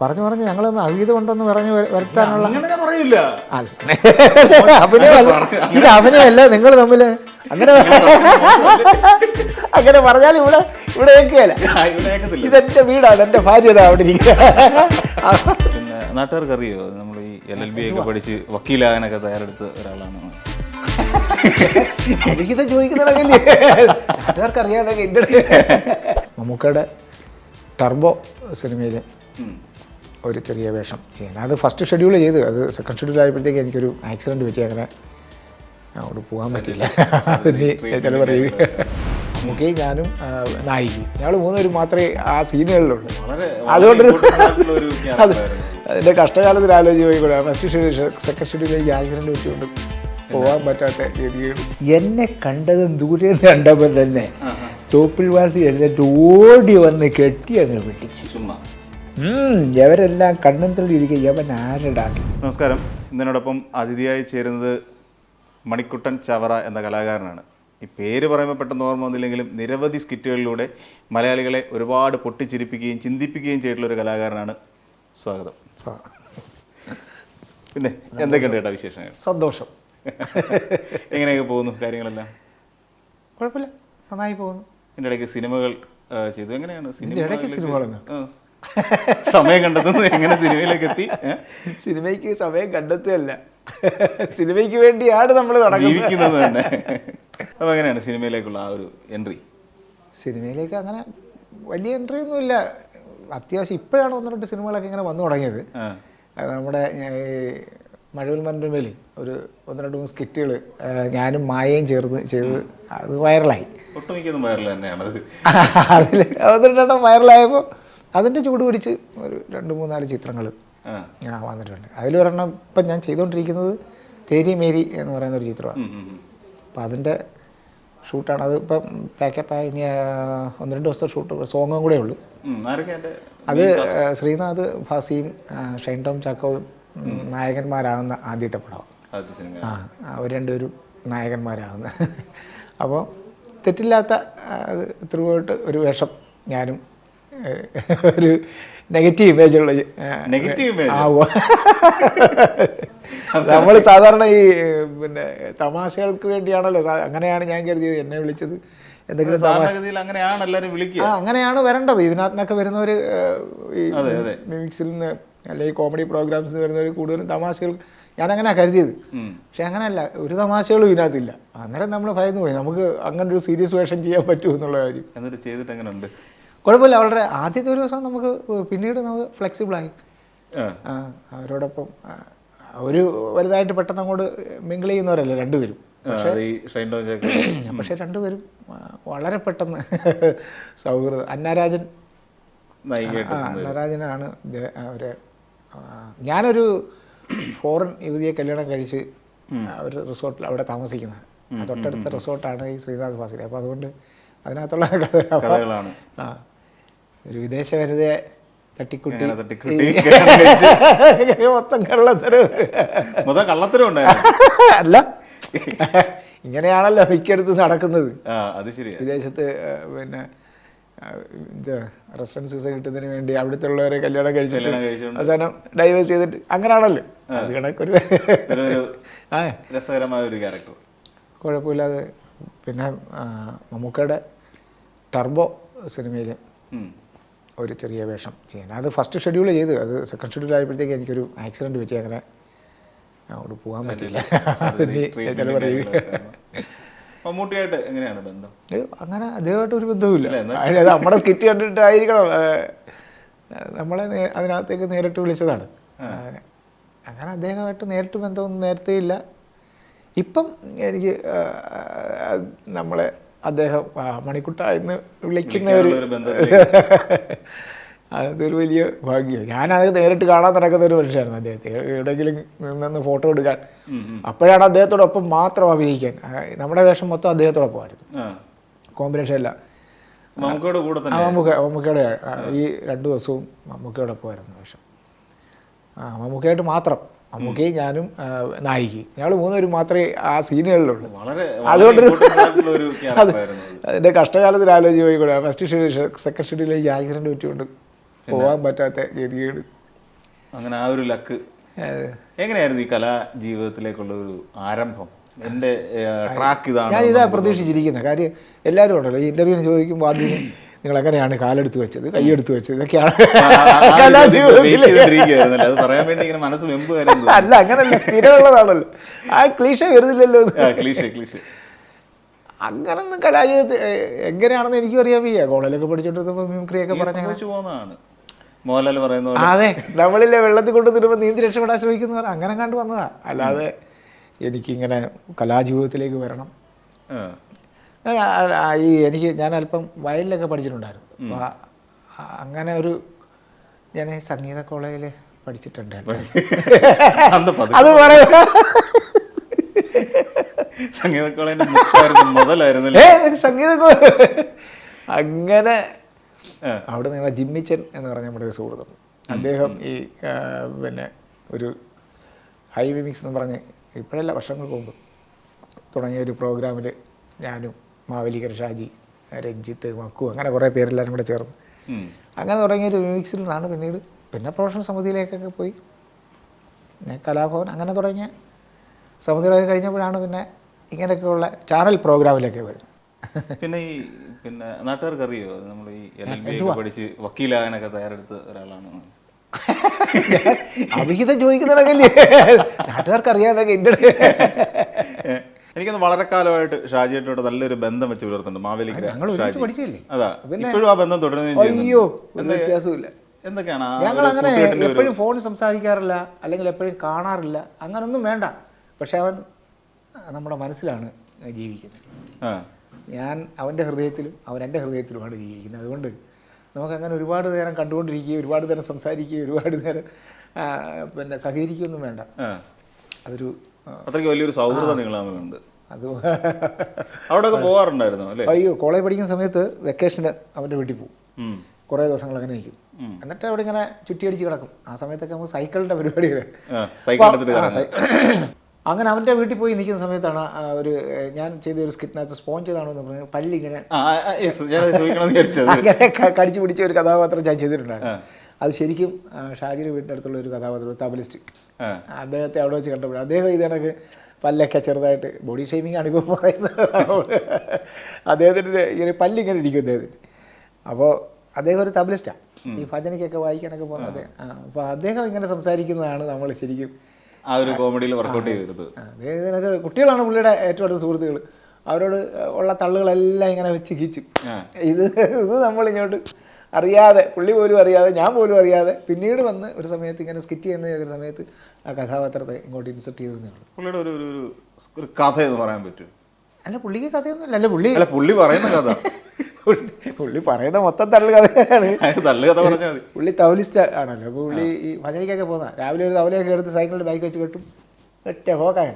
പറഞ്ഞു പറഞ്ഞു ഞങ്ങൾ അവീതം ഉണ്ടെന്ന് പറഞ്ഞു വരുത്താനുള്ള അഭിനയല്ല ഞാൻ പറയില്ല. അല്ല. അഭിനയമല്ല ഇത് അഭിനയമല്ല നിങ്ങൾ തമ്മിൽ അങ്ങനെ അങ്ങനെ പറഞ്ഞാൽ ഇവിടെ ഇവിടെ കേൾക്കുകയല്ല ഇതെന്റെ വീടാണ് എന്റെ ഭാര്യ അവിടെ ഇരിക്കുക പിന്നെ നാട്ടുകാർക്ക് അറിയോ നമ്മൾ ഈ എൽ എൽ ബി ഒക്കെ പഠിച്ച് വക്കീലാകാനൊക്കെ തയ്യാറെടുത്ത ഒരാളാണ്. എനിക്കിത് ചോദിക്കുന്നതാണെങ്കിൽ നാട്ടുകാർക്ക് അറിയാതെ മമ്മൂക്കയുടെ ടർബോ സിനിമയിൽ. ഒരു ചെറിയ വേഷം ചെയ്യാൻ. അത് ഫസ്റ്റ് ഷെഡ്യൂൾ ചെയ്ത്. അത് സെക്കൻഡ് ഷെഡ്യൂൾ ആയപ്പോഴത്തേക്ക് എനിക്കൊരു ആക്സിഡന്റ് പറ്റി. അങ്ങനെ അവിടെ പോകാൻ പറ്റില്ല അതിന് ചില പറയും മുഖേ ഞാനും നായികി ഞങ്ങൾ മൂന്നുപേരും മാത്രമേ ആ സീനുകളിലുള്ളൂ. വളരെ അതുകൊണ്ടൊരു അത് അതിന്റെ കഷ്ടകാലത്തിൽ ആലോചിച്ച് പോയിക്കൂടെ ഫസ്റ്റ് ഷെഡ്യൂൾ സെക്കൻഡ് ഷെഡ്യൂളിലേക്ക് ആക്സിഡന്റ് പറ്റിയുണ്ട് പോകാൻ പറ്റാത്ത രീതികൾ എന്നെ കണ്ടതും ദൂരെ നിന്ന് കണ്ടപ്പോൾ തന്നെ തോപ്പിൽ വാസി എഴുന്നേറ്റ് ഓടി വന്ന് കെട്ടി അങ്ങ് പിടിച്ചു. ചുമ്മാ. ഇവരെല്ലാം കണ്ണും തള്ളിയിരിക്കുക ആരടാ? നമസ്കാരം. ഇതിനോടൊപ്പം അതിഥിയായി ചേരുന്നത് മണിക്കുട്ടൻ ചവറ എന്ന കലാകാരനാണ്. ഈ പേര് പറയുമ്പോൾ പെട്ടെന്ന് ഓർമ്മ വന്നില്ലെങ്കിലും നിരവധി സ്കിറ്റുകളിലൂടെ മലയാളികളെ ഒരുപാട് പൊട്ടിച്ചിരിപ്പിക്കുകയും ചിന്തിപ്പിക്കുകയും ചെയ്തിട്ടുള്ള ഒരു കലാകാരനാണ് സ്വാഗതം. പിന്നെ എന്തൊക്കെയുണ്ട് കേട്ടോ വിശേഷങ്ങൾ? സന്തോഷം. എങ്ങനെയൊക്കെ പോകുന്നു കാര്യങ്ങളെല്ലാം? കുഴപ്പമില്ല. നന്നായി പോകുന്നു. എന്റെ ഇടയ്ക്ക് സിനിമകൾ ചെയ്തു. എങ്ങനെയാണ്? സിനിമ. സമയം കണ്ടെത്തുന്നു. എങ്ങനെ സിനിമയിലേക്ക് എത്തി സിനിമയ്ക്ക് സമയം കണ്ടെത്തുകയല്ല. സിനിമയ്ക്ക് വേണ്ടിയാണ് നമ്മൾ നടക്കുന്നത്. ജീവിക്കുന്നത് തന്നെ. അപ്പോൾ എങ്ങനെയാണ് സിനിമയിലേക്കുള്ള ആ ഒരു എൻട്രി സിനിമയിലേക്ക് അങ്ങനെ വലിയ എൻട്രി ഒന്നുമില്ല. അത്യാവശ്യം ഇപ്പോഴാണ് ഒന്ന് രണ്ട് സിനിമകളൊക്കെ ഇങ്ങനെ വന്നു തുടങ്ങിയത്. നമ്മുടെ മഴവിൽ മൻമേൽ ഒരു ഒന്ന് രണ്ട് മൂന്ന് സ്കിറ്റുകൾ ഞാനും മായയും ചേർന്ന് ചെയ്ത് അത് വൈറലായി. ഒട്ടുമിക്കൊന്നും വൈറൽ തന്നെയാണ് അതിൽ ഒന്ന് രണ്ടെണ്ണം വൈറലായപ്പോൾ അതിന്റെ ചൂട് പിടിച്ച് ഒരു രണ്ട് മൂന്നാൽ ചിത്രങ്ങൾ ഞാൻ ആ വന്നിട്ടുണ്ട് അതിലൊരെണ്ണം ഇപ്പം ഞാൻ ചെയ്തുകൊണ്ടിരിക്കുന്നത് തേരി മേരി എന്ന് പറയുന്ന ഒരു ചിത്രമാണ് അപ്പം അതിന്റെ ഷൂട്ടാണ്. അത് ഇപ്പം പാക്കപ്പായി ഇനി ഒന്ന് രണ്ട് ദിവസത്തെ ഷൂട്ട് സോങ്ങും കൂടെ ഉള്ളൂ. അത് ശ്രീനാഥ് ഭാസിയും ഷൈൻ ടോം ചാക്കോയും നായകന്മാരാകുന്ന ആദ്യത്തെ പടം. ആ അവർ രണ്ടുപേരും നായകന്മാരാകുന്ന. അപ്പോൾ തെറ്റില്ലാത്ത ത്രൂ ഒരു വേഷം ഞാനും ഒരു നെഗറ്റീവ് ഇമേജ് ഉള്ള നെഗറ്റീവ് ആവോ. നമ്മൾ സാധാരണ ഈ പിന്നെ തമാശകൾക്ക് വേണ്ടിയാണല്ലോ. അങ്ങനെയാണ് ഞാൻ കരുതിയത്. എന്നെ വിളിച്ചത് എന്തെങ്കിലും സാധാരണഗതിയിൽ അങ്ങനെയാണ് എല്ലാവരും വിളിക്കുക. അങ്ങനെയാണ് വരേണ്ടത്. ഇതിനകത്തുനിന്നൊക്കെ വരുന്നവർ ഈ. മിമിക്സിൽ നിന്ന് അല്ലെങ്കിൽ കോമഡി പ്രോഗ്രാംസിൽ നിന്ന് വരുന്നവർ കൂടുതലും തമാശകൾ ഞാൻ അങ്ങനെ കരുതിയത്. പക്ഷെ അങ്ങനെയല്ല ഒരു തമാശകളും ഇതിനകത്തില്ല. അന്നേരം നമ്മൾ ഭയന്നു പോയി. നമുക്ക് അങ്ങനെ ഒരു സീരിയസ് വേഷം ചെയ്യാൻ പറ്റുമോ എന്നുള്ള കാര്യം. എന്നിട്ട് ചെയ്തിട്ട് അങ്ങനെ ഉണ്ട് കുഴപ്പമില്ല വളരെ ആദ്യത്തെ ഒരു ദിവസം നമുക്ക് പിന്നീട് നമുക്ക് ഫ്ലെക്സിബിളായി അവരോടൊപ്പം ഒരു വലുതായിട്ട് പെട്ടെന്ന് അങ്ങോട്ട് മിങ്കിൾ ചെയ്യുന്നവരല്ല രണ്ടുപേരും. പക്ഷെ രണ്ടുപേരും വളരെ പെട്ടെന്ന് സൗഹൃദം. അന്നാരാജൻ. അന്നാരാജനാണ് അവരെ ഞാനൊരു ഫോറിൻ യുവതിയെ കല്യാണം കഴിച്ച് ഒരു റിസോർട്ടിൽ അവിടെ താമസിക്കുന്നത്. തൊട്ടടുത്ത റിസോർട്ടാണ് ഈ ശ്രീനാഥ് ഫാസിൽ അപ്പോൾ അതുകൊണ്ട് അതിനകത്തുള്ള കഥ കഥകളാണ്. ആ. ഒരു വിദേശ വനിതയെ തട്ടിക്കുട്ടി. കഴിച്ച് മൊത്തം കള്ളത്തരം. ഉണ്ടായിരുന്നു. അല്ല. ഇങ്ങനെയാണല്ലോ മിക്കടുത്ത് നടക്കുന്നത്. അത് വിദേശത്ത് പിന്നെ ഇത് റെസിഡൻസ് വിസ കിട്ടുന്നതിന് വേണ്ടി അവിടുത്തെ ഉള്ളവരെ കല്യാണം കഴിച്ചിട്ട് കഴിച്ചുകൊണ്ട്. അവസാനം ഡൈവേഴ്സ് ചെയ്തിട്ട് അങ്ങനെയാണല്ലോ അത് കണക്കൊരു രസകരമായ ഒരു ക്യാരക്ടർ കുഴപ്പമില്ലാതെ പിന്നെ മമ്മൂക്കയുടെ ടർബോ സിനിമയിൽ ഒരു ചെറിയ വേഷം ചെയ്യാൻ. അത് ഫസ്റ്റ് ഷെഡ്യൂൾ ചെയ്തു. അത് സെക്കൻഡ് ഷെഡ്യൂൾ ആയപ്പോഴത്തേക്ക് എനിക്കൊരു ആക്സിഡന്റ് പറ്റി. അങ്ങനെ അവിടെ പോകാൻ പറ്റില്ല അതിന് ചില പറയും മമ്മൂട്ടിയായിട്ട് എങ്ങനെയാണ് ബന്ധം? അങ്ങനെ അദ്ദേഹമായിട്ട് ഒരു ബന്ധവുമില്ല. അത് നമ്മുടെ സ്കിറ്റ് കണ്ടിട്ടായിരിക്കണം. നമ്മളെ അതിനകത്തേക്ക് നേരിട്ട് വിളിച്ചതാണ്. അങ്ങനെ അദ്ദേഹമായിട്ട് നേരിട്ട് ബന്ധമൊന്നും നേരത്തെ ഇല്ല ഇപ്പം എനിക്ക് നമ്മളെ അദ്ദേഹം മണിക്കുട്ട എന്ന് വിളിക്കുന്ന ഒരു അതൊരു വലിയ ഭാഗ്യം ഞാനത് നേരിട്ട് കാണാൻ നടക്കുന്ന ഒരു മനുഷ്യനായിരുന്നു അദ്ദേഹത്തെ. എവിടെയെങ്കിലും നിന്ന് ഫോട്ടോ എടുക്കാൻ. അപ്പോഴാണ് അദ്ദേഹത്തോടൊപ്പം മാത്രം അഭിനയിക്കാൻ. നമ്മുടെ വേഷം മൊത്തം അദ്ദേഹത്തോടൊപ്പമായിരുന്നു. ആയിരുന്നു കോമ്പിനേഷൻ അല്ല. മമ്മൂക്കയുടെ മമ്മൂക്ക ഈ രണ്ടു ദിവസവും മമ്മൂക്കയോടൊപ്പമായിരുന്നു വേഷം. ആ മമ്മൂക്കയായിട്ട് മാത്രം. മമ്മൂക്കയും ഞാനും നായികി. ഞങ്ങൾ മൂന്നുപേരും മാത്രമേ ആ സീനുകളിലുള്ളൂ. അതുകൊണ്ട് അതിന്റെ. കഷ്ടകാലത്തിൽ ആലോചിച്ച് പോയിക്കൂടെ ഫസ്റ്റ് ഷെഡ്യൂൾ സെക്കൻഡ് ഷെഡ്യൂളിൽ ആക്സിഡന്റ് പറ്റിക്കൊണ്ട് പോകാൻ പറ്റാത്ത ഗതികേട്. അങ്ങനെ ആ ഒരു ലക്ക്. എങ്ങനെയായിരുന്നു ഈ കലാ ജീവിതത്തിലേക്കുള്ള ഒരു ആരംഭം? എന്റെ ട്രാക്ക് ഇതാണ് ഞാൻ ഇതാ പ്രതീക്ഷിച്ചിരിക്കുന്നത്. കാര്യം എല്ലാവരും ഉണ്ടല്ലോ. ഈ ഇന്റർവ്യൂവിന് ചോദിക്കുമ്പോൾ ആദ്യം നിങ്ങൾ എങ്ങനെയാണ് കാലെടുത്ത് വെച്ചത് കൈയെടുത്ത് വെച്ചത് ഇതൊക്കെയാണ് അല്ല അങ്ങനല്ല സ്ഥിരമുള്ളതാണല്ലോ ആ വരുന്നില്ലല്ലോ. ക്ലീഷ ക്ലീഷ അങ്ങനൊന്നും കലാജീവിതത്തിൽ എങ്ങനെയാണെന്ന് എനിക്കും അറിയാൻ വയ്യ കോളേജിലൊക്കെ പഠിച്ചോണ്ടിരുന്നപ്പോൾ മിമിക്രി ഒക്കെ പറഞ്ഞ പോകുന്നതാണ് മോഹൻലാൽ പറയുന്ന അതെ നമ്മളിലെ വെള്ളത്തിൽ കൊണ്ട് തരുമ്പോൾ നീന്തി രക്ഷപ്പെടാൻ ശ്രമിക്കുന്നവർ അങ്ങനെ കണ്ടു വന്നതാ അല്ലാതെ എനിക്കിങ്ങനെ കലാജീവിതത്തിലേക്ക് വരണം ഈ എനിക്ക് ഞാൻ അല്പം വയലിലൊക്കെ പഠിച്ചിട്ടുണ്ടായിരുന്നു. അങ്ങനെ ഒരു ഞാൻ സംഗീത കോളേജിൽ പഠിച്ചിട്ടുണ്ട് അത് പറയാ. സംഗീത കോളേജിന്റെ സംഗീത കോളേജ്. അങ്ങനെ. അവിടെ നിങ്ങളെ ജിമ്മിച്ചൻ എന്ന് പറഞ്ഞ നമ്മുടെ ഒരു സുഹൃത്തു അദ്ദേഹം ഈ പിന്നെ ഒരു ഹൈവേ മിക്സ് എന്ന് പറഞ്ഞ് ഇപ്പോഴല്ല വർഷങ്ങൾക്ക് മുമ്പ് തുടങ്ങിയ ഒരു പ്രോഗ്രാമിൽ ഞാനും മാവലികർ ഷാജി രഞ്ജിത്ത് മക്കു അങ്ങനെ കുറേ പേരെല്ലാവരും കൂടെ ചേർന്ന്. അങ്ങനെ തുടങ്ങിയ ഒരു മ്യൂസിക്കിൽ നിന്നാണ് പിന്നീട് പിന്നെ പ്രൊഫഷണൽ സമിതിയിലേക്കൊക്കെ പോയി. പിന്നെ കലാഭവൻ അങ്ങനെ തുടങ്ങിയ സമിതികളൊക്കെ കഴിഞ്ഞപ്പോഴാണ് പിന്നെ ഇങ്ങനെയൊക്കെയുള്ള ചാനൽ പ്രോഗ്രാമിലൊക്കെ വരുന്നത്. പിന്നെ ഈ പിന്നെ നാട്ടുകാർക്ക് അറിയോ നമ്മൾ ഈ എൽ എൽ ബി പഠിച്ച് വക്കീലാകാനൊക്കെ തയ്യാറെടുത്ത ഒരാളാണ്. അഭിഹിതം ചോദിക്കുന്നതൊക്കെയല്ലേ നാട്ടുകാർക്ക് അറിയാതൊക്കെ എന്റെ എനിക്കൊന്ന് വളരെ കാലമായിട്ട് ഷാജിയായിട്ടോട് നല്ലൊരു ബന്ധം വെച്ച് പുലർത്തുന്നുണ്ട്. മാവേലിക്ക്. പഠിച്ചില്ലേ? അതാ ഇപ്പോഴും ആ ബന്ധം തുടരുകയും അയ്യോ വ്യത്യാസമില്ല എന്തൊക്കെയാണ് ഞങ്ങൾ അങ്ങനെ എപ്പോഴും ഫോൺ സംസാരിക്കാറില്ല അല്ലെങ്കിൽ എപ്പോഴും കാണാറില്ല അങ്ങനൊന്നും വേണ്ട. പക്ഷെ അവൻ നമ്മുടെ മനസ്സിലാണ് ജീവിക്കുന്നത്. ഞാൻ അവന്റെ ഹൃദയത്തിലും അവൻ എന്റെ ഹൃദയത്തിലുമാണ് ജീവിക്കുന്നത്. അതുകൊണ്ട് നമുക്കങ്ങനെ ഒരുപാട് നേരം കണ്ടുകൊണ്ടിരിക്കുകയും ഒരുപാട് നേരം സംസാരിക്കുകയും ഒരുപാട് നേരം പിന്നെ സഹകരിക്കുകയൊന്നും വേണ്ട. അതൊരു അത്രയ്ക്ക് വലിയൊരു സൗഹൃദം നിങ്ങൾ തമ്മിലുണ്ട് അത് അവിടെയൊക്കെ പോകാറുണ്ടായിരുന്നു അല്ലേ? അയ്യോ കോളേജ് പഠിക്കുന്ന സമയത്ത് വെക്കേഷന് അവന്റെ വീട്ടിൽ പോകും. കുറെ ദിവസങ്ങൾ അങ്ങനെ നിൽക്കും. എന്നിട്ട് അവിടെ ഇങ്ങനെ ചുറ്റിയടിച്ച് കിടക്കും. ആ സമയത്തൊക്കെ നമുക്ക് സൈക്കിളിന്റെ പരിപാടികൾ. അങ്ങനെ അവന്റെ വീട്ടിൽ പോയി നിൽക്കുന്ന സമയത്താണ് ഒരു ഞാൻ ചെയ്ത ഒരു സ്കിറ്റിനകത്ത് സ്പോൺ ചെയ്താണോ എന്ന് പറഞ്ഞു പള്ളി ഇങ്ങനെ കടിച്ചു പിടിച്ച ഒരു കഥാപാത്രം ഞാൻ ചെയ്തിട്ടുണ്ടായിരുന്നു. അത് ശരിക്കും ഷാജിയുടെ വീടിന്റെ അടുത്തുള്ള ഒരു കഥാപാത്രം തബലിസ്റ്റ്. അദ്ദേഹത്തെ അവിടെ വെച്ച് കണ്ടപ്പോൾ അദ്ദേഹം ഇത് കണക്ക് പല്ലൊക്കെ ചെറുതായിട്ട് ബോഡി ഷേമിംഗ് ആണ് ഇപ്പോൾ പറയുന്നത്. അദ്ദേഹത്തിന്റെ ഇങ്ങനെ പല്ലിങ്ങനെ ഇരിക്കും അദ്ദേഹത്തിന്. അപ്പോൾ അദ്ദേഹം ഒരു തബലിസ്റ്റാണ് ഈ ഭജനയ്ക്കൊക്കെ വായിക്കാനൊക്കെ പോകുന്നത് അദ്ദേഹം. അപ്പോൾ അദ്ദേഹം ഇങ്ങനെ സംസാരിക്കുന്നതാണ് നമ്മൾ ശരിക്കും ആ ഒരു കോമഡിയിൽ വർക്കൗട്ട് ചെയ്തിരുന്നത്. അദ്ദേഹത്തിനൊക്കെ കുട്ടികളാണ് പുള്ളിയുടെ ഏറ്റവും അടുത്ത സുഹൃത്തുക്കൾ അവരോട് ഉള്ള തള്ളുകളെല്ലാം ഇങ്ങനെ വെച്ച് കീച്ചു ഇത് ഇത് ഇത് നമ്മളിങ്ങോട്ട് അറിയാതെ പുള്ളി പോലും അറിയാതെ ഞാൻ പോലും അറിയാതെ പിന്നീട് വന്ന് ഒരു സമയത്ത് ഇങ്ങനെ സ്കിറ്റ് ചെയ്യുന്ന ഒരു സമയത്ത് ആ കഥാപാത്രത്തെ ഇങ്ങോട്ട് ഇൻസെർട്ട് ചെയ്തതാണ് പുള്ളിയുടെ ഒരു ഒരു ഒരു- കഥ എന്ന് പറയാൻ പറ്റും. അല്ല പുള്ളിക്ക് കഥയൊന്നുമില്ല. അല്ല പുള്ളി അല്ല പുള്ളി പറയുന്ന കഥ. പുള്ളി- പറയുന്ന മൊത്തം തള്ളു കഥയാണ്. തള്ളു കഥ പറഞ്ഞാൽ മതി. പുള്ളി തവലിസ്റ്റ് ആണല്ലോ. അപ്പോൾ പുള്ളി ഈ ഭജനയ്ക്കൊക്കെ പോകുന്ന രാവിലെ ഒരു തവലയൊക്കെ എടുത്ത് സൈക്കിളിൽ ബൈക്ക് വെച്ച് കെട്ടും. ഒറ്റ പോക്കാണ്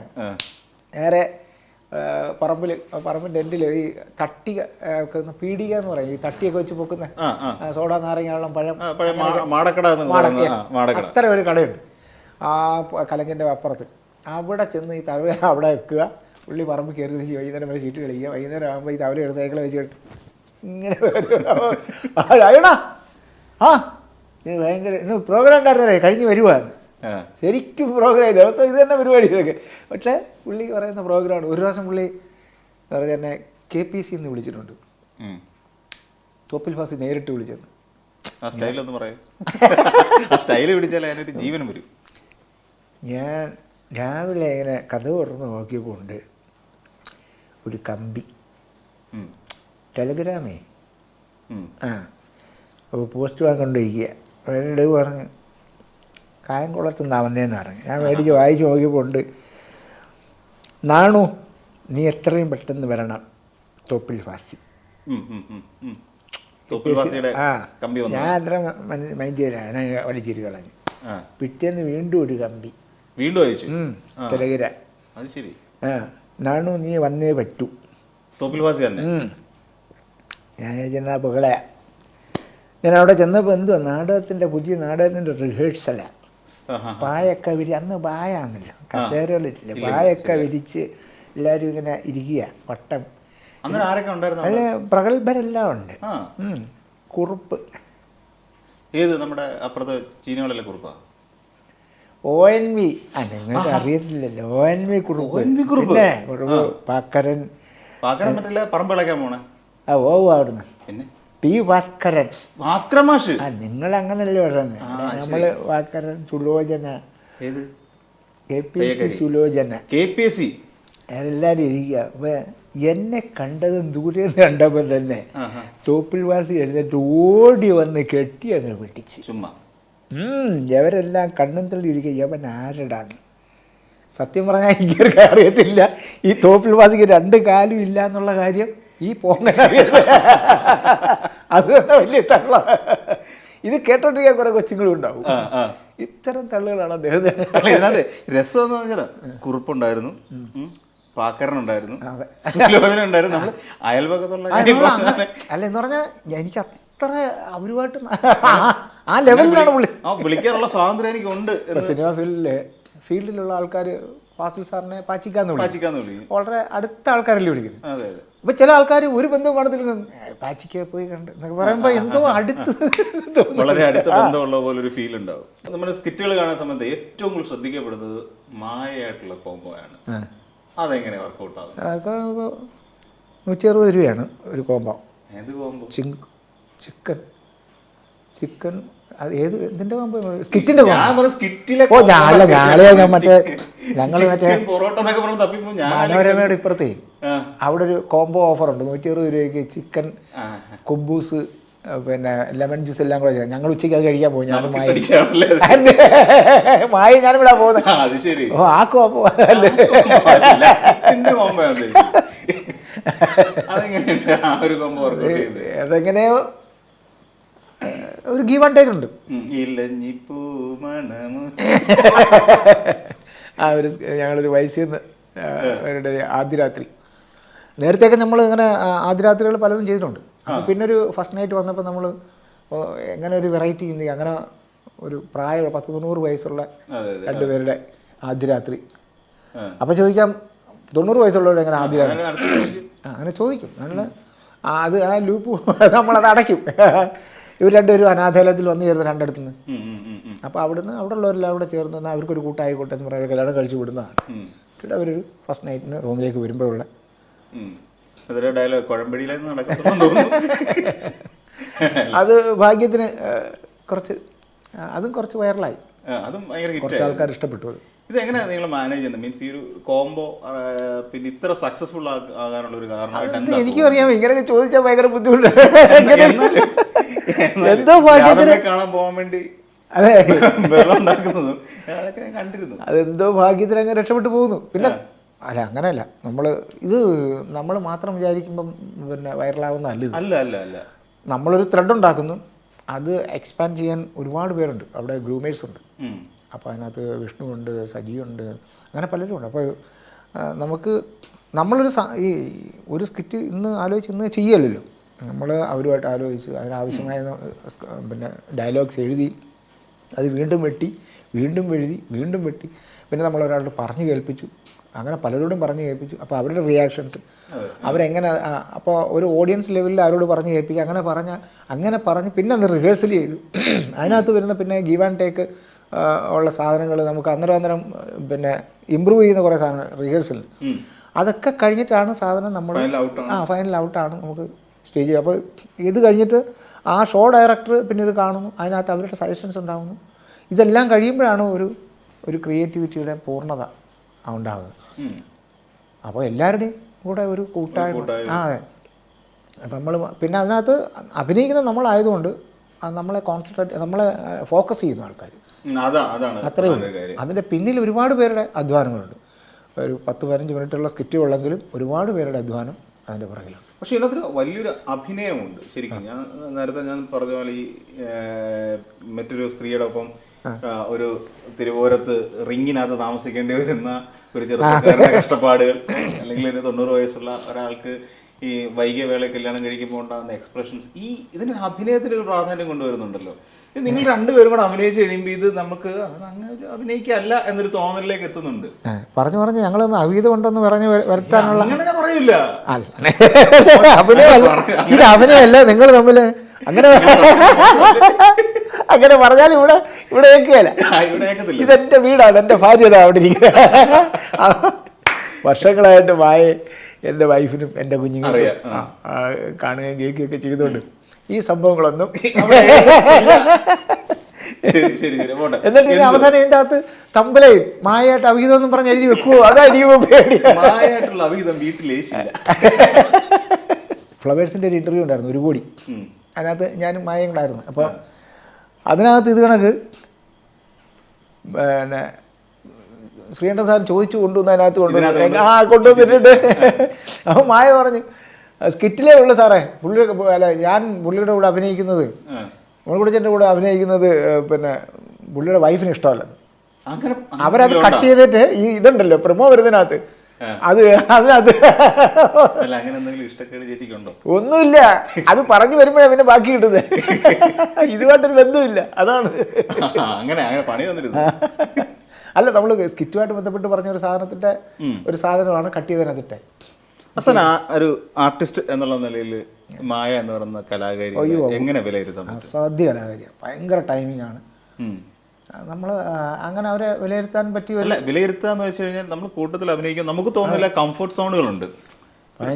നേരെ പറമ്പിൽ പറമ്പിന്റെ എൻഡിൽ ഈ തട്ടിക പീടിക എന്ന് പറയും. ഈ തട്ടിയൊക്കെ വെച്ച് പൊക്കുന്ന സോഡ നാരങ്ങ വെള്ളം പഴം അത്ര ഒരു കടയുണ്ട്. ആ കലങ്കിന്റെ അപ്പുറത്ത്. അവിടെ ചെന്ന് ഈ തവല അവിടെ വെക്കുക. പുള്ളി പറമ്പ് കയറി തിരിച്ച് വൈകുന്നേരം വരെ ചീട്ട് കളിക്കുക. വൈകുന്നേരം ആകുമ്പോൾ ഈ തവല എടുത്തേക്കളെ സൈക്കിളെ വെച്ച് കേട്ടു. ഇങ്ങനെ. ആ, അയ്യടാ. ആ ഇത് ഭയങ്കര ഇന്ന് പ്രോഗ്രാം ഉണ്ടായിരുന്നേ കഴിഞ്ഞ് ആ. ശരിക്കും പ്രോഗ്രാം ദിവസം ഇത് തന്നെ പരിപാടി ഇതൊക്കെ. പക്ഷേ പുള്ളി പറയുന്ന പ്രോഗ്രാമാണ് ഒരു പ്രാവശ്യം പുള്ളി പറഞ്ഞ തന്നെ കെ പി സി എന്ന് വിളിച്ചിട്ടുണ്ട്. തോപ്പിൽ ഫാസി നേരിട്ട് വിളിച്ചെന്ന്. ആ സ്റ്റൈൽ ഒന്ന് പറയൂ. ആ സ്റ്റൈൽ പിടിച്ചാൽ അതിനൊരു ജീവനും വരും. ഞാൻ രാവിലെ ഇങ്ങനെ കഥ തുറന്ന് നോക്കിയപ്പോൾ ഉണ്ട്. ഒരു കമ്പി. ടെലഗ്രാമേ. ആ. അപ്പോൾ പോസ്റ്റ് വാങ്ങിക്കൊണ്ടിരിക്കുക എന്നോട് പറഞ്ഞു കായംകുളത്ത് നിന്നാ വന്നേന്ന് പറഞ്ഞു. ഞാൻ മേടിച്ച് വായിച്ച് നോക്കിയപ്പോൾ ഉണ്ട് നാണു നീ എത്രയും പെട്ടെന്ന് വരണം. തോപ്പിൽ ഫാസി ആ ഞാൻ അത്ര മൈൻഡ് ചെയ്തില്ല ഞാൻ വലിച്ചിരി കളഞ്ഞു. പിറ്റേന്ന് വീണ്ടും ഒരു കമ്പി. വീണ്ടും അയച്ചു? ആ. ടെലഗ്രാം അത് ശരി. ആ നാണു നീ വന്നേ പറ്റൂ. തോപ്പിൽ. ഞാൻ ചെന്നാ പുകളെ ഞാൻ അവിടെ ചെന്നപ്പോൾ എന്തുവാ നാടകത്തിന്റെ പുതിയ നാടകത്തിന്റെ റിഹേഴ്സലാണ്. പായൊക്കെ വിരി അന്ന് പായാന്നല്ലോ കസേരകളില്ല പായൊക്കെ വിരിച്ച് എല്ലാവരും ഇങ്ങനെ ഇരിക്കുക വട്ടം. അല്ല പ്രഗത്ഭരെല്ലാം ഉണ്ട്. കുറുപ്പ്. ഏത് നമ്മുടെ അപ്പുറത്തെ കുറിപ്പാ? ഒ എൻ വി ആ നിങ്ങൾക്ക് അറിയത്തില്ലല്ലോ. O N V Kurup. Kurup? Pakkaran. Pakkaran പാക്കരം പറ്റില്ല പറമ്പ് ഇളക്കാൻ പോണേ. ആ ഓ അവിടുന്ന്. പിന്നെ? പി ഭാസ്കരൻ. ഭാസ്കര മാഷ്? ആ നിങ്ങൾ അങ്ങനല്ലേ പറയുന്നത് നമ്മൾ Bhaskaran Sulochana. K P C Sulochana. K P S C. എല്ലാവരും ഇരിക്കുക. എന്നെ കണ്ടത് ദൂരെ നിന്ന് കണ്ടപ്പോൾ തന്നെ തോപ്പിൽ വാസി എഴുന്നേറ്റ് ഓടി വന്ന് കെട്ടി അങ്ങ് പിടിച്ച്. ചുമ്മാ. ഇവരെല്ലാം കണ്ണും തള്ളി ഇരിക്കുക. അവൻ ആരടാന്ന്. സത്യം പറഞ്ഞാൽ എനിക്കൊരു അറിയത്തില്ല ഈ തോപ്പിൽ വാസിക്ക് രണ്ട് കാലും ഇല്ല എന്നുള്ള കാര്യം ഈ പോങ്ങൻ അത് തന്നെ വലിയ തള്ള. ഇത് കേട്ടോണ്ടിരിക്കാൻ കുറെ കൊച്ചുങ്ങളും ഉണ്ടാവും. ഇത്തരം തള്ളുകളാണ് അദ്ദേഹം ഇതിനകത്ത് രസം എന്ന് പറഞ്ഞാൽ കുറിപ്പുണ്ടായിരുന്നു. ഉം. ഉണ്ടായിരുന്നു അയൽപക്കത്തുള്ള നമ്മൾ അയൽവകത്തുള്ള അല്ല എന്ന് പറഞ്ഞാൽ എനിക്ക് അത്ര അവരുമായിട്ട് ആ- ലെവലിലാണ് പുള്ളി. ആ വിളിക്കാനുള്ള സ്വാതന്ത്ര്യം എനിക്കുണ്ട് ഉണ്ട് സിനിമ ഫീൽഡിൽ ഫീൽഡിലുള്ള ആൾക്കാർ ഫാസിൽ സാറിനെ പാച്ചിക്കാന്ന് വിളിക്കും വിളിക്കും വളരെ അടുത്ത ആൾക്കാരല്ലേ വിളിക്കുന്നത്. അപ്പൊ ചില ആൾക്കാർ ഒരു ബന്ധവും കാണത്തില്ല. പാച്ചിക്ക പോയി കണ്ട് എന്നൊക്കെ പറയുമ്പോ എന്തോ അടുത്ത് വളരെ അടുത്ത ബന്ധമുള്ള പോലെ ഒരു ഫീൽ ഉണ്ടാവും. നമ്മുടെ സ്കിറ്റുകൾ കാണാൻ സമയത്ത് ഏറ്റവും കൂടുതൽ ശ്രദ്ധിക്കപ്പെടുന്നത് മായയായിട്ടുള്ള കോമ്പോ ആണ് ആ. അതെങ്ങനെ വർക്കൗട്ട് ആകും നൂറ്റി അറുപത് രൂപയാണ് ഒരു കോമ്പോ ഏത് കോംബോ? ചിക്കൻ. ചിക്കൻ അത് ഏത് ഇതിന്റെ കോമ്പോ സ്കിറ്റിന്റെ കോമ്പോ ഞാൻ ഓ ഞാനല്ല ഞാളെ ഞാൻ മറ്റേ ഞങ്ങൾ മറ്റേ ഞാൻ മനോരമയുടെ ഇപ്പുറത്തേ അവിടെ ഒരു കോംബോ ഓഫർ ഉണ്ട്. നൂറ്റി അറുപത് രൂപയ്ക്ക് ചിക്കൻ. കുബൂസ് പിന്നെ ലെമൺ ജ്യൂസ് എല്ലാം കൂടെ ഞങ്ങൾ ഉച്ചയ്ക്ക് അത് കഴിക്കാൻ പോകും. ഞാൻ മായ? മായ ഞാനും ഇവിടെ പോകുന്നത് ഓ ആ കോംബോ അല്ലേ? ഒരു ഗീവ് ആൻഡ് ടേക്ക് ഉണ്ട്. ആ ഒരു ഞങ്ങളൊരു വയസ്സിൽ നിന്ന് അവരുടെ ആദ്യ രാത്രി നേരത്തെയൊക്കെ നമ്മൾ ഇങ്ങനെ ആദ്യ രാത്രികൾ പലതും ചെയ്തിട്ടുണ്ട്. പിന്നെ ഒരു ഫസ്റ്റ് നൈറ്റ് വന്നപ്പോൾ നമ്മൾ എങ്ങനെ ഒരു വെറൈറ്റി ചിന്തിക്കുക അങ്ങനെ ഒരു പ്രായമുള്ള പത്ത് തൊണ്ണൂറ് വയസ്സുള്ള രണ്ടുപേരുടെ ആദ്യ രാത്രി അപ്പം അപ്പോൾ ചോദിക്കാം തൊണ്ണൂറ് വയസ്സുള്ളവർ എങ്ങനെ ആദ്യ രാത്രി അങ്ങനെ ചോദിക്കും. നല്ല അത് ആ ലൂപ്പ് നമ്മളത് അടയ്ക്കും. ഇവർ രണ്ടുപേരും അനാഥാലയത്തിൽ വന്നു ചേർന്ന് രണ്ടിടത്തുനിന്ന്. അപ്പോൾ അവിടുന്ന് അവിടെ ഉള്ളവരെല്ലാം അവിടെ ചേർന്ന് നിന്നാൽ അവർക്കൊരു കൂട്ടായിക്കോട്ടെ എന്ന് പറയുന്നത് കല്യാണം കഴിച്ച് വിടുന്നതാണ്. എന്നിട്ട് അവരൊരു ഫസ്റ്റ് നൈറ്റിന് റൂമിലേക്ക് വരുമ്പോഴുള്ള അത് ഭാഗ്യത്തിന് കുറച്ച് അതും കുറച്ച് വൈറലായി കുറച്ച് ആൾക്കാർ ഇഷ്ടപ്പെട്ടു അത്. ഇത് എങ്ങനെയാണ് നിങ്ങൾ മാനേജ് ചെയ്യുന്നത്? മീൻസ് ഈ ഒരു കോംബോ പിന്നെ ഇത്ര സക്സസ്ഫുൾ ആകാനുള്ള ഒരു എന്താ എനിക്കും അറിയാം. ഇങ്ങനെ ചോദിച്ചാൽ ഭയങ്കര ബുദ്ധിമുട്ടാണ് എന്നാലും- എന്തോ കാണാൻ പോകാൻ വേണ്ടി അതെ. കണ്ടിരുന്നു. അതെന്തോ ഭാഗ്യത്തിന് അങ്ങ് രക്ഷപ്പെട്ടു പോകുന്നു. പിന്നെ അല്ല അങ്ങനെയല്ല. നമ്മൾ ഇത് നമ്മൾ മാത്രം വിചാരിക്കുമ്പം പിന്നെ വൈറലാവുന്നതല്ല ഇത്. അല്ല അല്ല അല്ല. നമ്മളൊരു ത്രെഡ് ഉണ്ടാക്കുന്നു. അത് എക്സ്പാൻഡ് ചെയ്യാൻ ഒരുപാട് പേരുണ്ട്. അവിടെ ഗ്രൂമേഴ്സ് ഉണ്ട്. അപ്പോൾ അതിനകത്ത് വിഷ്ണുവുണ്ട് സജിയുണ്ട് അങ്ങനെ പലരും ഉണ്ട്. അപ്പോൾ നമുക്ക് നമ്മളൊരു ഈ ഒരു സ്കിറ്റ് ഇന്ന് ആലോചിച്ച് ഇന്ന് ചെയ്യല്ലോ നമ്മൾ അവരുമായിട്ട് ആലോചിച്ച് അതിനാവശ്യമായ പിന്നെ ഡയലോഗ്സ് എഴുതി അത് വീണ്ടും വെട്ടി വീണ്ടും എഴുതി വീണ്ടും വെട്ടി. പിന്നെ നമ്മൾ ഒരാളോട് പറഞ്ഞു കേൾപ്പിച്ചു. അങ്ങനെ പലരോടും പറഞ്ഞു കേൾപ്പിച്ചു. അപ്പോൾ അവരുടെ റിയാക്ഷൻസ് അവരെങ്ങനെ അപ്പോൾ ഒരു ഓഡിയൻസ് ലെവലിൽ അവരോട് പറഞ്ഞ് കേൾപ്പിക്കുക അങ്ങനെ പറഞ്ഞ അങ്ങനെ പറഞ്ഞ് പിന്നെ അത് റിഹേഴ്സൽ ചെയ്തു. അതിനകത്ത് വരുന്ന പിന്നെ ഗീവ് ആൻഡ് ടേക്ക് ഉള്ള സാധനങ്ങൾ നമുക്ക് അന്നേരം അന്നേരം പിന്നെ ഇമ്പ്രൂവ് ചെയ്യുന്ന കുറേ സാധനങ്ങൾ റിഹേഴ്സൽ അതൊക്കെ കഴിഞ്ഞിട്ടാണ് സാധനം നമ്മൾ. ആ ഫൈനൽ ഔട്ടാണ് നമുക്ക് സ്റ്റേജ് അപ്പോൾ ഇത് കഴിഞ്ഞിട്ട് ആ ഷോ ഡയറക്ടർ പിന്നെ ഇത് കാണുന്നു. അതിനകത്ത് അവരുടെ സജഷൻസ് ഉണ്ടാകുന്നു ഇതെല്ലാം കഴിയുമ്പോഴാണ് ഒരു ഒരു ക്രിയേറ്റിവിറ്റിയുടെ പൂർണത ഉണ്ടാകുന്നത് അപ്പോൾ എല്ലാവരുടെയും കൂടെ ഒരു കൂട്ടായ്മ. കൂട്ടായ്മ. ആ അതെ. നമ്മൾ പിന്നെ അതിനകത്ത് അഭിനയിക്കുന്ന നമ്മളായതുകൊണ്ട് നമ്മളെ കോൺസെൻട്രേറ്റ് നമ്മളെ ഫോക്കസ് ചെയ്യുന്ന ആൾക്കാർ അത്രയേ അതിന്റെ പിന്നിൽ ഒരുപാട് പേരുടെ അധ്വാനങ്ങളുണ്ട്. ഒരു പത്ത് പതിനഞ്ച് മിനിറ്റുള്ള സ്കിറ്റുകളെങ്കിലും ഒരുപാട് പേരുടെ അധ്വാനം അതിന്റെ പുറകിലാണ്. പക്ഷെ ഇതിനകത്തൊരു വലിയൊരു അഭിനയമുണ്ട്. ശരിക്കും ഞാൻ നേരത്തെ ഞാൻ പറഞ്ഞ പോലെ ഈ മറ്റൊരു സ്ത്രീയുടെ ഒപ്പം ഒരു തിരുവോരത്ത് റിങ്ങിനകത്ത് താമസിക്കേണ്ടി വരുന്ന ഒരു ചെറുപ്പക്കാരുടെ കഷ്ടപ്പാടുകൾ അല്ലെങ്കിൽ ഒരു തൊണ്ണൂറ് വയസ്സുള്ള ഒരാൾക്ക് ഈ വൈകിയ വേള കല്യാണം കഴിക്കുമ്പോൾ ഉണ്ടാകുന്ന എക്സ്പ്രഷൻസ് ഈ ഇതിന് അഭിനയത്തിന് ഒരു പ്രാധാന്യം കൊണ്ടുവരുന്നുണ്ടല്ലോ. ഇത് നിങ്ങൾ രണ്ടുപേരും കൂടെ അഭിനയിച്ച് കഴിയുമ്പോൾ ഇത് നമുക്ക് അങ്ങനെ അഭിനയിക്കല്ല എന്നൊരു തോന്നലിലേക്ക് എത്തുന്നുണ്ട്. പറഞ്ഞു പറഞ്ഞു ഞങ്ങൾ അവീതം ഉണ്ടെന്ന് പറഞ്ഞ് വര- വരുത്താനുള്ള അങ്ങനെ ഞാൻ പറയില്ല. അല്ല. അഭിനയമല്ല ഇത് അഭിനയമല്ല നിങ്ങൾ തമ്മിൽ അങ്ങനെ അങ്ങനെ പറഞ്ഞാൽ ഇവിടെ ഇവിടെ ഏക്കുകയല്ല. ഇതെന്റെ വീടാണ് എന്റെ ഭാര്യ അവിടെ ഇരിക്കുന്നത്. വർഷങ്ങളായിട്ട് മായ എന്റെ വൈഫിനും എന്റെ കുഞ്ഞുങ്ങളും കാണുകയും കേൾക്കുകയൊക്കെ ചെയ്തുകൊണ്ട് ഈ സംഭവങ്ങളൊന്നും എന്നിട്ട് ഇനി അവസാനം ഇതിന്റെ അകത്ത് തമ്പലയും മായയായിട്ട് അവിഹിതം എന്നും പറഞ്ഞ് എഴുതി വെക്കുവോ? അതാ എനിക്ക് പേടി മായായിട്ടുള്ള അവിഹിതം വീട്ടിൽ ഫ്ലവേഴ്സിന്റെ ഒരു ഇന്റർവ്യൂ ഉണ്ടായിരുന്നു ഒരു കോടി. അതിനകത്ത് ഞാനും മായയും കൂടായിരുന്നു അപ്പോൾ അതിനകത്ത് ഇത് കണക്ക് പിന്നെ ശ്രീകണ്ഠൻ സാർ ചോദിച്ചു കൊണ്ടുവന്ന് അതിനകത്ത് കൊണ്ടുവന്നു ആ കൊണ്ടുവന്നിട്ടുണ്ട്. അപ്പോൾ മായ പറഞ്ഞു സ്കിറ്റിലേ ഉള്ളു സാറേ. പുള്ളിയുടെ അല്ല ഞാൻ പുള്ളിയുടെ കൂടെ അഭിനയിക്കുന്നത്. മുളകുടിച്ചന്റെ കൂടെ അഭിനയിക്കുന്നത് പിന്നെ പുള്ളിയുടെ വൈഫിന് ഇഷ്ടമല്ല. അവരത് കട്ട് ചെയ്തിട്ട് ഈ ഇതുണ്ടല്ലോ പ്രമോ വരുന്നതിനകത്ത്. അത് അതിനകത്ത്. ഒന്നുമില്ല. അത് പറഞ്ഞു വരുമ്പോഴാണ് പിന്നെ ബാക്കി കിട്ടുന്നത് ഇതുമായിട്ടൊരു ബന്ധമില്ല. അതാണ്. അങ്ങനെ അങ്ങനെ പണി തന്നിരുന്നു. അല്ല നമ്മൾ സ്കിറ്റുമായിട്ട് ബന്ധപ്പെട്ട് പറഞ്ഞ ഒരു സാധനത്തിന്റെ ഒരു സാധനമാണ് കട്ട് ചെയ്തതിനകത്തിട്ടെ. അസന ഒരു ആർട്ടിസ്റ്റ് എന്നുള്ള നിലയിൽ മായ എന്ന് പറയുന്ന കലാകാരി എങ്ങനെ വിലയിരുത്താം അസാധ്യ കലാകാരിയാണ് ഭയങ്കര ടൈമിംഗ് ആണ്. നമ്മൾ അങ്ങനെ അവരെ വിലയിരുത്താൻ പറ്റിയ അല്ല വിലയിരുത്തുക എന്ന് വെച്ച് കഴിഞ്ഞാൽ നമ്മൾ കൂട്ടത്തിൽ അഭിനയിക്കും. നമുക്ക് തോന്നില്ല കംഫർട്ട് സോണുകളുണ്ട്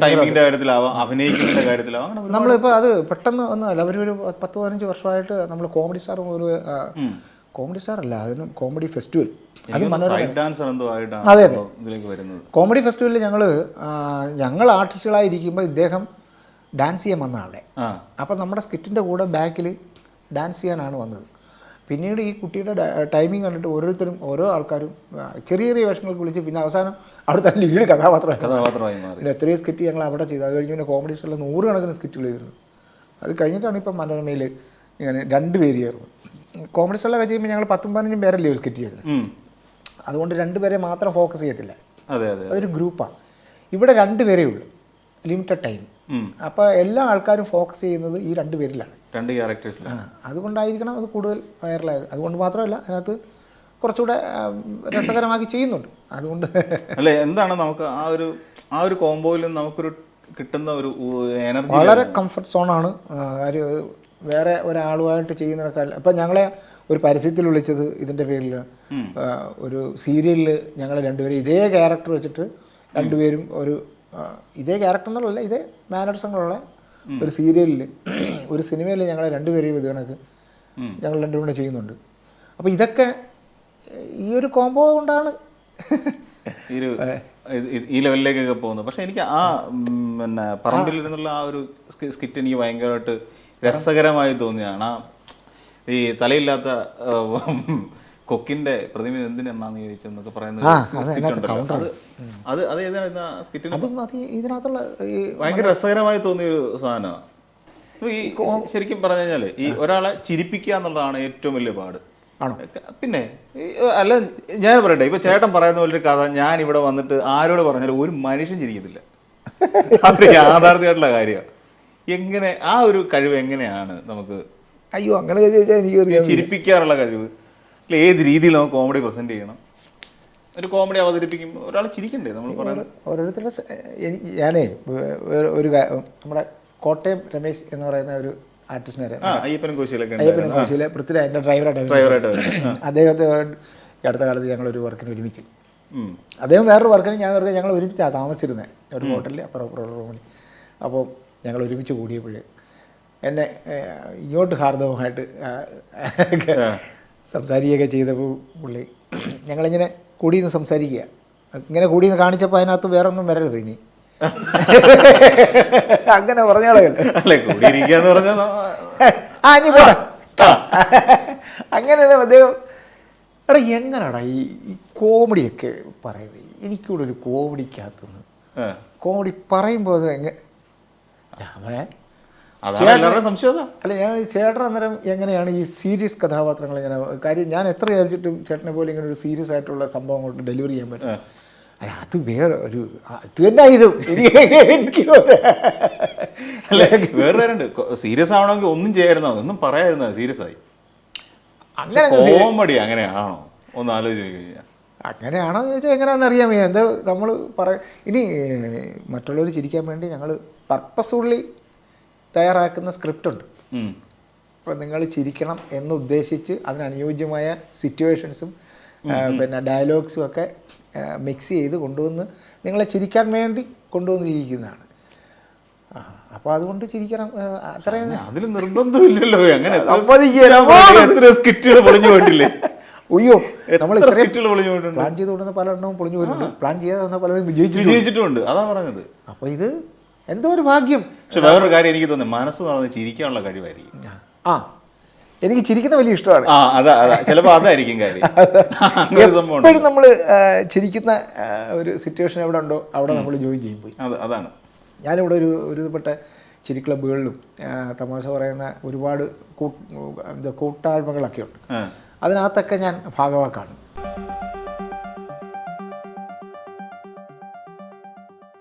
ടൈമിങ്ങിന്റെ കാര്യത്തിലാവാം അഭിനയിക്കുന്നതിന്റെ കാര്യത്തിലാവാം അങ്ങനെ നമ്മളിപ്പോൾ അത് പെട്ടെന്ന് ഒന്നുമല്ല. അവരൊരു പത്ത് പതിനഞ്ച് വർഷമായിട്ട് നമ്മൾ കോമഡി സ്റ്റാർ ഒരു കോമഡി സ്റ്റാർ അല്ല അതിന് കോമഡി ഫെസ്റ്റിവൽ അത് അതെ, അതെ. കോമഡി ഫെസ്റ്റിവലിൽ ഞങ്ങൾ ഞങ്ങൾ ആർട്ടിസ്റ്റുകളായിരിക്കുമ്പോൾ ഇദ്ദേഹം ഡാൻസ് ചെയ്യാൻ വന്ന ആളെ. അപ്പം നമ്മുടെ സ്കിറ്റിന്റെ കൂടെ ബാക്കിൽ ഡാൻസ് ചെയ്യാനാണ് വന്നത്. പിന്നീട് ഈ കുട്ടിയുടെ ടൈമിംഗ് കണ്ടിട്ട് ഓരോരുത്തരും ഓരോ ആൾക്കാരും ചെറിയ ചെറിയ വേഷങ്ങൾക്ക് വിളിച്ച് പിന്നെ അവസാനം അവിടുത്തെ ലീഡ് കഥാപാത്രമായി കഥാപാത്രമായി പിന്നെ എത്രയും സ്കിറ്റ് ഞങ്ങൾ അവിടെ ചെയ്തു. അത് കഴിഞ്ഞ് പിന്നെ കോമഡി ഷോയിൽ നൂറുകണക്കിന് സ്കിറ്റുകൾ ചെയ്തിരുന്നു അത് കഴിഞ്ഞിട്ടാണ് ഇപ്പം മനോരമയിൽ ഇങ്ങനെ രണ്ട് പേര് ചേർന്നു കോമഡി ഷോയിലൊക്കെ ചെയ്യുമ്പോൾ ഞങ്ങൾ പത്തും പതിനഞ്ചും പേരല്ലേ ഒരു സ്കിറ്റ് ചെയ്യുന്നത്. അതുകൊണ്ട് രണ്ടുപേരെ മാത്രം ഫോക്കസ് ചെയ്യത്തില്ല. അതെ അതെ അതൊരു ഗ്രൂപ്പാണ് ഇവിടെ രണ്ട് ഉള്ളു. ലിമിറ്റഡ് ടൈം അപ്പൊ അപ്പോൾ എല്ലാ ആൾക്കാരും ഫോക്കസ് ചെയ്യുന്നത് ഈ രണ്ട് പേരിലാണ്. രണ്ട് ക്യാരക്ടേഴ്സിലാണ് അതുകൊണ്ടായിരിക്കണം അത് കൂടുതൽ വൈറലായത് അതുകൊണ്ട് മാത്രമല്ല അതിനകത്ത് കുറച്ചുകൂടെ രസകരമാക്കി ചെയ്യുന്നുണ്ട്. അതുകൊണ്ട് അല്ലെ എന്താണ് നമുക്ക് ആ ഒരു ആ ഒരു കോംബോയിൽ നമുക്കൊരു കിട്ടുന്ന ഒരു എനർജി വളരെ കംഫർട്ട് സോണാണ് ഒരു വേറെ ഒരാളുമായിട്ട് ചെയ്യുന്നതിനേക്കാൾ അപ്പം ഞങ്ങളെ ഒരു പരസ്യത്തിൽ വിളിച്ചത് ഇതിന്റെ പേരിൽ ഒരു സീരിയലിൽ ഞങ്ങൾ രണ്ടുപേരും ഇതേ ക്യാരക്ടർ വെച്ചിട്ട് രണ്ടുപേരും ഒരു ഇതേ ക്യാരക്ടർ എന്നുള്ളതല്ല ഇതേ മാനർസങ്ങളുള്ള ഒരു സീരിയലിൽ ഒരു സിനിമയിൽ ഞങ്ങളെ രണ്ടുപേരെയും ഇത് കണക്ക് ഞങ്ങൾ രണ്ടുപേരും ചെയ്യുന്നുണ്ട്. അപ്പോൾ ഇതൊക്കെ ഈ ഒരു കോംബോ കൊണ്ടാണ് ഈ ലെവലിലേക്കൊക്കെ പോകുന്നത്. പക്ഷെ എനിക്ക് ആ പിന്നെ പറമ്പിൽ ഇരുന്നുള്ള ആ ഒരു സ്കി- സ്കിറ്റ് എനിക്ക് ഭയങ്കരമായിട്ട് രസകരമായി തോന്നിയാണ് ആ ഈ തലയില്ലാത്ത കൊക്കിന്റെ പ്രതിമ എന്തിനാന്ന് ചോദിച്ചെന്നൊക്കെ പറയുന്നത് അത്. അത് അത് അത് ഏതാണ് സ്കിറ്റിന് ഇതിനകത്തുള്ള ഈ ഭയങ്കര രസകരമായി തോന്നിയ ഒരു സാധനമാണ് ഈ ശരിക്കും പറഞ്ഞു കഴിഞ്ഞാൽ ഈ ഒരാളെ ചിരിപ്പിക്കുക എന്നുള്ളതാണ് ഏറ്റവും വലിയ പാട്? പിന്നെ അല്ല ഞാൻ പറയട്ടെ ഇപ്പൊ ചേട്ടൻ പറയുന്ന പോലെ ഒരു കഥ ഞാൻ ഇവിടെ വന്നിട്ട് ആരോട് പറഞ്ഞാലും ഒരു മനുഷ്യൻ ചിരിക്കത്തില്ല. അത്ര യാഥാർത്ഥ്യമായിട്ടുള്ള കാര്യമാണ്. എങ്ങനെ ആ ഒരു കഴിവ് എങ്ങനെയാണ് നമുക്ക് അയ്യോ അങ്ങനെ ചോദിച്ചാൽ എനിക്ക് അറിയാം ചിരിപ്പിക്കാറുള്ള കഴിവ്? അല്ല ഏത് രീതിയിൽ നമുക്ക് കോമഡി പ്രസന്റ് ചെയ്യണം? ഒരു കോമഡി അവതരിപ്പിക്കുമ്പോൾ ഒരാൾ ചിരിക്കണ്ടേ നമ്മൾ പറയുന്നത്? ഓരോരുത്തരുടെ ഞാനേ ഒരു നമ്മുടെ കോട്ടയം രമേശ് എന്ന് പറയുന്ന ഒരു ആർട്ടിസ്റ്റിനെ അയ്യപ്പനും കോശിയിലൊക്കെ അയ്യപ്പനും കോശിയിലെ പൃഥ്വിരാജ് എന്റെ ഡ്രൈവറായിട്ട്. അദ്ദേഹത്തെ അടുത്ത കാലത്ത് ഞങ്ങൾ ഒരു വർക്കിന് ഒരുമിച്ച്. അദ്ദേഹം വേറൊരു വർക്കിന് ഞാൻ വേറെ ഞങ്ങൾ ഒരുമിച്ചാണ് താമസിച്ചിരുന്നത് ഒരു ഹോട്ടലിൽ അപ്പുറം റൂമിൽ അപ്പോൾ ഞങ്ങൾ ഒരുമിച്ച് കൂടിയപ്പോൾ എന്നെ ഇങ്ങോട്ട് ഹാർദവുമായിട്ട് സംസാരിക്കുകയൊക്കെ ചെയ്തപ്പോൾ പുള്ളി ഞങ്ങളിങ്ങനെ കൂടിയിരുന്ന് സംസാരിക്കുക. ഇങ്ങനെ കൂടിയിരുന്ന് കാണിച്ചപ്പോൾ അതിനകത്ത് വേറെ ഒന്നും വരരുത് ഇനി. അങ്ങനെ പറഞ്ഞാളല്ലോ ആ ഇനി അങ്ങനെ അദ്ദേഹം എടാ എങ്ങനെയാടാ ഈ കോമഡിയൊക്കെ പറയുന്നത്? എനിക്കൂടെ ഒരു കോമഡിക്കകത്തുനിന്ന്. കോമഡി പറയുമ്പോൾ അത് എങ്ങനെ അതാണ് എല്ലാവരുടെയും സംശയം അല്ല ഞാൻ ചേട്ടൻ അന്നേരം എങ്ങനെയാണ് ഈ സീരിയസ് കഥാപാത്രങ്ങൾ ഇങ്ങനെ കാര്യം ഞാൻ എത്ര വിചാരിച്ചിട്ടും ചേട്ടനെ പോലെ ഇങ്ങനെ ഒരു സീരിയസ് ആയിട്ടുള്ള സംഭവം അങ്ങോട്ട് ഡെലിവറി ചെയ്യാൻ പറ്റും. അല്ല അത് വേറെ ഒരു തന്നെ ഇതും എനിക്ക് അല്ല വേറെ സീരിയസ് ആവണമെങ്കിൽ ഒന്നും ചെയ്യായിരുന്നോ? ഒന്നും പറയാതിരുന്നോ? സീരിയസ് ആയി. അങ്ങനെ കോമഡി അങ്ങനെയാണോ? ഒന്ന് ആലോചിച്ച് കഴിഞ്ഞാൽ അങ്ങനെയാണോ എന്ന് ചോദിച്ചാൽ എങ്ങനെയാണെന്ന് അറിയാൻ വയ്യ എന്ത് നമ്മൾ പറ ഇനി മറ്റുള്ളവർ ചിരിക്കാൻ വേണ്ടി ഞങ്ങൾ പർപ്പസ്ഫുള്ളി തയ്യാറാക്കുന്ന സ്ക്രിപ്റ്റ് ഉണ്ട് അപ്പം നിങ്ങൾ ചിരിക്കണം എന്നുദ്ദേശിച്ച് അതിനനുയോജ്യമായ സിറ്റുവേഷൻസും പിന്നെ ഡയലോഗ്സും ഒക്കെ മിക്സ് ചെയ്ത് കൊണ്ടുവന്ന് നിങ്ങളെ ചിരിക്കാൻ വേണ്ടി കൊണ്ടുവന്നിരിക്കുന്നതാണ്. അപ്പൊ അപ്പോൾ അതുകൊണ്ട് ചിരിക്കണം അത്രയും അതിൽ നിർബന്ധമില്ലല്ലോ. അങ്ങനെ സ്കിറ്റുകൾ പൊളിഞ്ഞു പോയിട്ടില്ലേ? ഉയ്യോ നമ്മൾ പ്ലാൻ ചെയ്തുകൊണ്ടിരുന്ന പല പലരെണ്ണവും പൊളിഞ്ഞു പോയിട്ടുണ്ട്. പ്ലാൻ ചെയ്യാതെ വന്ന പലരും വിജയിച്ചിട്ടുണ്ട്. അതാ പറഞ്ഞത്. അപ്പോൾ ഇത് എന്തോ ഒരു ഭാഗ്യം. പക്ഷെ വേറൊരു കാര്യം എനിക്ക് തോന്നുന്നു. മനസ്സ് നടന്ന് ചിരിക്കാനുള്ള കഴിവായിരിക്കും. ആ. എനിക്ക് ചിരിക്കുന്ന വലിയ ഇഷ്ടമാണ്. ആ അതാ അതാ. ചിലപ്പോ അതായിരിക്കും കാര്യം. എപ്പോഴും നമ്മൾ ചിരിക്കുന്ന ഒരു സിറ്റുവേഷൻ എവിടെ ഉണ്ടോ അവിടെ നമ്മൾ ജോയിൻ ചെയ്യും പോയി. അത് അതാണ്. ഞാനിവിടെ ഒരു ഒരുപ്പെട്ട ചിരി ക്ലബ്ബുകളിലും തമാശ പറയുന്ന ഒരുപാട് കൂട്ടായ്മകളൊക്കെ ഉണ്ട്. അതിനകത്തൊക്കെ ഞാൻ ഭാഗവാക്കാണ്.